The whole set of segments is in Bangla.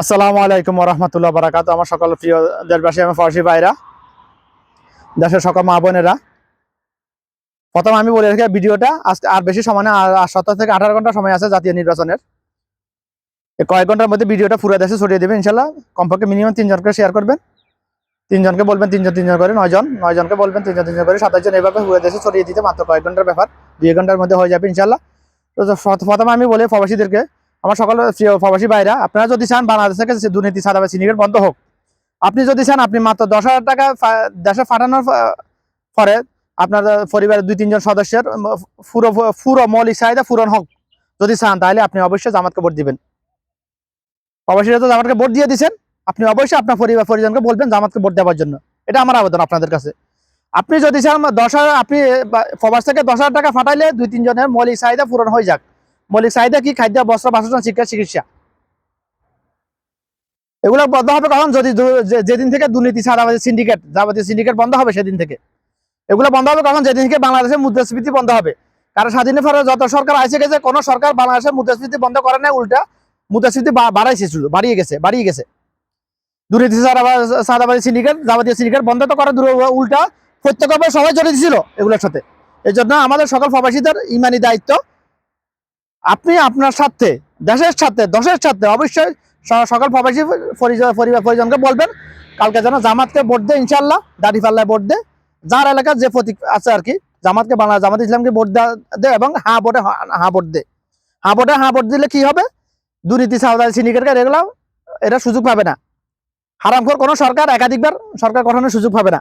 আসসালামু আলাইকুম রহমতুল্লাহ বারাকাত আমার সকল প্রিয় দেশবাসী এবং ফরাসি ভাইরা দেশের সকল মা বোনেরা, প্রথম আমি বলে রাখি, ভিডিওটা আজকে আর বেশি সময় না, আর সতেরো থেকে আঠারো ঘণ্টা সময় আছে জাতীয় নির্বাচনের। কয়েক ঘণ্টার মধ্যে ভিডিওটা পুরো দেশে ছড়িয়ে দেবেন ইনশাল্লাহ কমপক্ষে মিনিমাম তিনজনকে শেয়ার করবেন। তিনজনকে বলবেন, তিনজন তিনজন করে, নয়জন নয়জনকে বলবেন, তিনজন তিনজন করে, সাতাশ জন এভাবে পুরো দেশে ছড়িয়ে দিতে মাত্র কয়েক ঘণ্টার ব্যাপার। দুই ঘণ্টার মধ্যে হয়ে যাবে ইনশাল্লাহ তো প্রথমে আমি বলি, প্রবাসীদেরকে আমার সকল প্রবাসী ভাইরা, আপনারা যদি চান বাংলাদেশ থেকে দুর্নীতি সাদা সিন্ডিকেট বন্ধ হোক, আপনি যদি চান, আপনি মাত্র দশ হাজার টাকা দেশে ফাটানোর পরে আপনার পরিবারের দুই, তিনজন সদস্যের পুরো পুরো মৌলিক চাহিদা পূরণ হোক, যদি চান, তাহলে আপনি অবশ্যই জামাতকে ভোট দিবেন। প্রবাসীরা তো জামাতকে ভোট দিয়ে দিচ্ছেন আপনি অবশ্যই আপনার পরিবার, পরিজনকে বলবেন জামাতকে ভোট দেওয়ার জন্য। এটা আমার আবেদন আপনাদের কাছে। আপনি যদি চান, দশ হাজার আপনি বা- প্রবাস থেকে দশ হাজার টাকা পাঠাইলে দুই, তিনজনের মৌলিক চাহিদা পূরণ হয়ে যাক। মৌলিক চাহিদা কি খাদ্য বস্ত্র বাসস্থান, শিক্ষা, চিকিৎসা? এগুলো বন্ধ হবে কখন যদি যেদিন থেকে দুর্নীতি ছাড়াবাদী সিন্ডিকেট যাবতীয় সিন্ডিকেট বন্ধ হবে সেদিন থেকে। এগুলো বন্ধ হবে কখন যেদিন থেকে বাংলাদেশের মুদ্রাস্ফীতি বন্ধ হবে। কারণ স্বাধীনের পরে যত সরকার আসে গেছে কোনো সরকার বাংলাদেশের মুদ্রাস্ফীতি বন্ধ করে নাই, উল্টা মুদ্রাস্ফীতি বাড়াইছে শুধু বাড়িয়ে গেছে বাড়িয়ে গেছে। দুর্নীতি সাদাবাদী সিন্ডিকেট যাবতীয় সিন্ডিকেট বন্ধ তো করে উল্টা প্রত্যেকভাবে সবাই জড়িত ছিল এগুলোর সাথে। এই আমাদের সকল প্রবাসীদের ইমানি দায়িত্ব আপনি আপনার স্বার্থে, দেশের স্বার্থে, দশের স্বার্থে অবশ্যই সকল প্রবাসী পরিবার পরিজনকে বলবেন, কালকে যেন জামাতকে ভোট দে ইনশাল্লাহ দাড়ি পাল্লায় ভোট দে যার এলাকার যে প্রতীক আছে আর কি, জামাতকে বাংলা জামাত ইসলামকে ভোট দেয়া- এবং হ্যাঁ ভোটে হা- ভোট দে হ্যাঁ ভোটে হ্যাঁ ভোট দিলে কি হবে? দুর্নীতি সাউদারি সিন্ডিকেটকে এগুলো এরা সুযোগ পাবে না। হারামখোর কোনো সরকার একাধিকবার সরকার গঠনের সুযোগ পাবে না।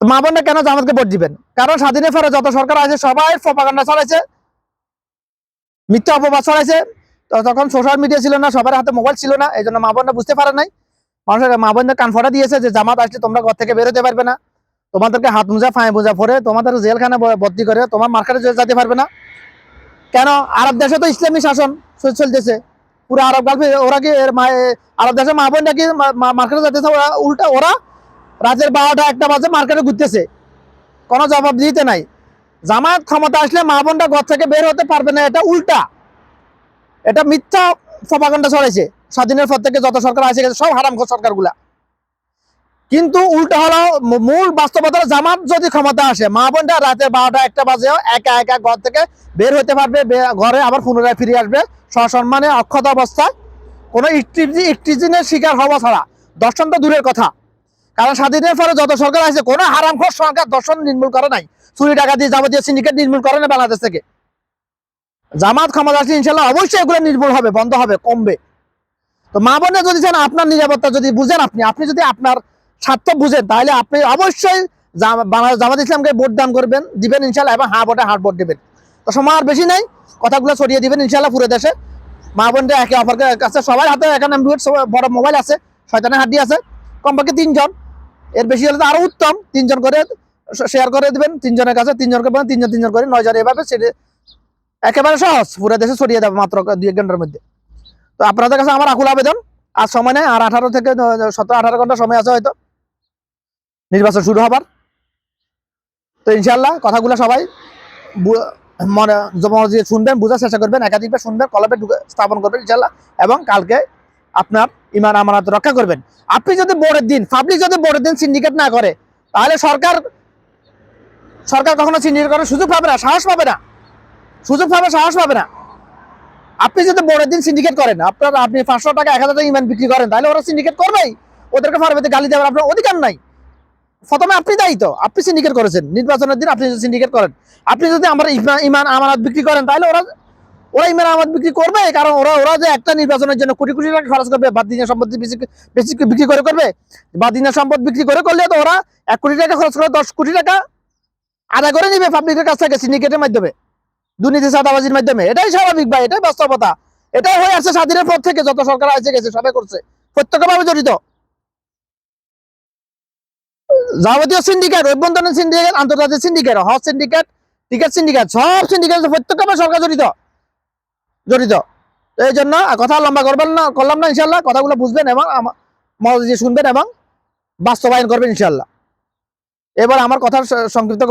মা বোনরা কেন জামাতকে ভোট দিবেন? কারণ স্বাধীনের পরে যত সরকার আছে, সবাই প্রপাগান্ডা চালাইছে মিথ্যা অপবাদ ছড়াইছে। তখন সোশ্যাল মিডিয়া ছিল না, সবার হাতে মোবাইল ছিল না, এই জন্য মা বোনরা বুঝতে পারে নাই। মানুষের মা বোনদের কান ফটা দিয়েছে যে, জামাত আসলে তোমরা ঘর থেকে বেরোতে পারবে না। তোমাদেরকে হাত মোজা, ফাঁয়ে মোজা পরে তোমাদের জেলখানে ভর্তি করে তোমার মার্কেটে যেতে পারবে না। কেন? আরব দেশে তো ইসলামী শাসন চল- চলতেছে। পুরো আরব গালফে ওরা কি আরব দেশের মা বোনরা কি মা- মা- মার্কেটে যেতেছে ওরা উল্টা ওরা রাতের বারোটা একটা বাজে মার্কেটে ঘুরতেছে। কোনো জবাব দিতে নাই। জামাত ক্ষমতা আসলে মা বোনটা ঘর থেকে বের হতে পারবে না, এটা উল্টা। এটা মিথ্যা প্রপাগান্ডা ছড়াইছে। স্বাধীনের পর থেকে যত সরকার আসে গেছে, সব হারাম সরকারগুলা। কিন্তু উল্টা হলো মূল বাস্তবতা জামাত যদি ক্ষমতা আসে, মা বোনটা রাতে বারোটা একটা বাজেও একা একা ঘর থেকে বের হতে পারবে ঘরে আবার পুনরায় ফিরে আসবে। সসম্মানে অক্ষত অবস্থায়। কোনো ইকটিজি ইকটিজিনের শিকার হওয়া ছাড়া। দর্শন তো দূরের কথা। কারণ স্বাধীনের পরে যত সরকার আছে কোনো হারামখোর সরকার দর্শন নির্মূল করে নাই। চুরি টাকা দিয়ে যাবতীয় সিন্ডিকেট নির্মূল করে না বাংলাদেশ থেকে। জামাত ক্ষমতা আসলে ইনশাল্লাহ অবশ্যই এগুলো নির্মূল হবে, বন্ধ হবে, কমবে। তো মা বোনে যদি চান আপনার নিরাপত্তা যদি বুঝেন আপনি আপনি যদি আপনার স্বার্থ বুঝেন, তাহলে আপনি অবশ্যই বাংলাদেশ জামাত ইসলামকে ভোট দান করবেন, দিবেন ইনশাল্লাহ এবং হা ভোটে হাট ভোট দিবেন। তো সময় আর বেশি নাই, কথাগুলো ছড়িয়ে দিবেন ইনশাল্লাহ পুরো দেশে। মা বোনরা একে অপরকে কাছে সবার হাতে এখন বড় মোবাইল আছে, শয়তানের হাড্ডি আছে। কমপক্ষে তিনজন। এর বেশি হলে তো আরও উত্তম। তিনজন করে শেয়ার করে দিবেন, তিনজনের কাছে তিনজনকে বলেন তিনজন তিনজন করে নয়জন এভাবে সেটা একেবারে সহজ, পুরো দেশে ছড়িয়ে দেবে মাত্র দুই এক ঘণ্টার মধ্যে। তো আপনাদের কাছে আমার আকুল আবেদন আর সময় নেই, আর আঠারো থেকে সতেরো, আঠারো ঘণ্টা সময় আছে হয়তো। নির্বাচন শুরু হবার। তো ইনশাল্লাহ কথাগুলো সবাই মনে শুনবেন, বোঝার চেষ্টা করবেন, একাধিকবার শুনবেন ঢুকে স্থাপন করবেন ইনশাল্লাহ এবং কালকে আপনার ইমান আমানত রক্ষা করবেন। আপনি যদি বোর্ডের দিন পাবলিক যদি বোর্ডের দিন সিন্ডিকেট না করে, তাহলে সরকার সরকার কখনো সিন্ডিকেট করার সুযোগ পাবে না, সাহস পাবে না। সুযোগ পাবে, সাহস পাবে না। আপনি যদি বোর্ডের দিন সিন্ডিকেট করেন, আপনার, আপনি পাঁচশো টাকা, এক হাজার টাকা ইমান বিক্রি করেন, তাহলে ওরা সিন্ডিকেট করবেই। ওদেরকে ফার্মেতে গালি দেওয়ার আপনার অধিকার নাই। প্রথমে আপনি দায়িত্ব আপনি সিন্ডিকেট করেছেন। নির্বাচনের দিন আপনি যদি সিন্ডিকেট করেন। আপনি যদি আমার ইমা- ইমান, আমানত বিক্রি করেন, তাহলে ওরা ওরা ইমান আমানত বিক্রি করবে, কারণ ওরা ওরা যে একটা নির্বাচনের জন্য কোটি কোটি টাকা খরচ করবে বা দিনের সম্পত্তি বেশি বিক্রি করে করবে বা দিনের সম্পদ বিক্রি করে করলে তো ওরা এক কোটি টাকা খরচ করে দশ কোটি টাকা আদায় করে নিবে পাবলিকের কাছ থেকে সিন্ডিকেটের মাধ্যমে, দুর্নীতি চাঁদাবাজির মাধ্যমে। এটাই স্বাভাবিক ভাই, এটাই বাস্তবতা। এটাই হয়ে আসছে স্বাধীনের পর থেকে, যত সরকার আসে গেছে সবাই করছে। প্রত্যক্ষভাবে জড়িত। যাবতীয় সিন্ডিকেট অভ্যন্তরীণ সিন্ডিকেট আন্তর্জাতিক সিন্ডিকেট হজ সিন্ডিকেট টিকেট সিন্ডিকেট সব সিন্ডিকেট প্রত্যক্ষভাবে সরকার জড়িত। জড়িত। এই জন্য কথা লম্বা করবেন না, করলাম না ইনশাল্লাহ কথাগুলো বুঝবেন এবং মনোযোগ শুনবেন এবং বাস্তবায়ন করবেন ইনশাল্লাহ এবার আমার কথার সংক্ষিপ্ত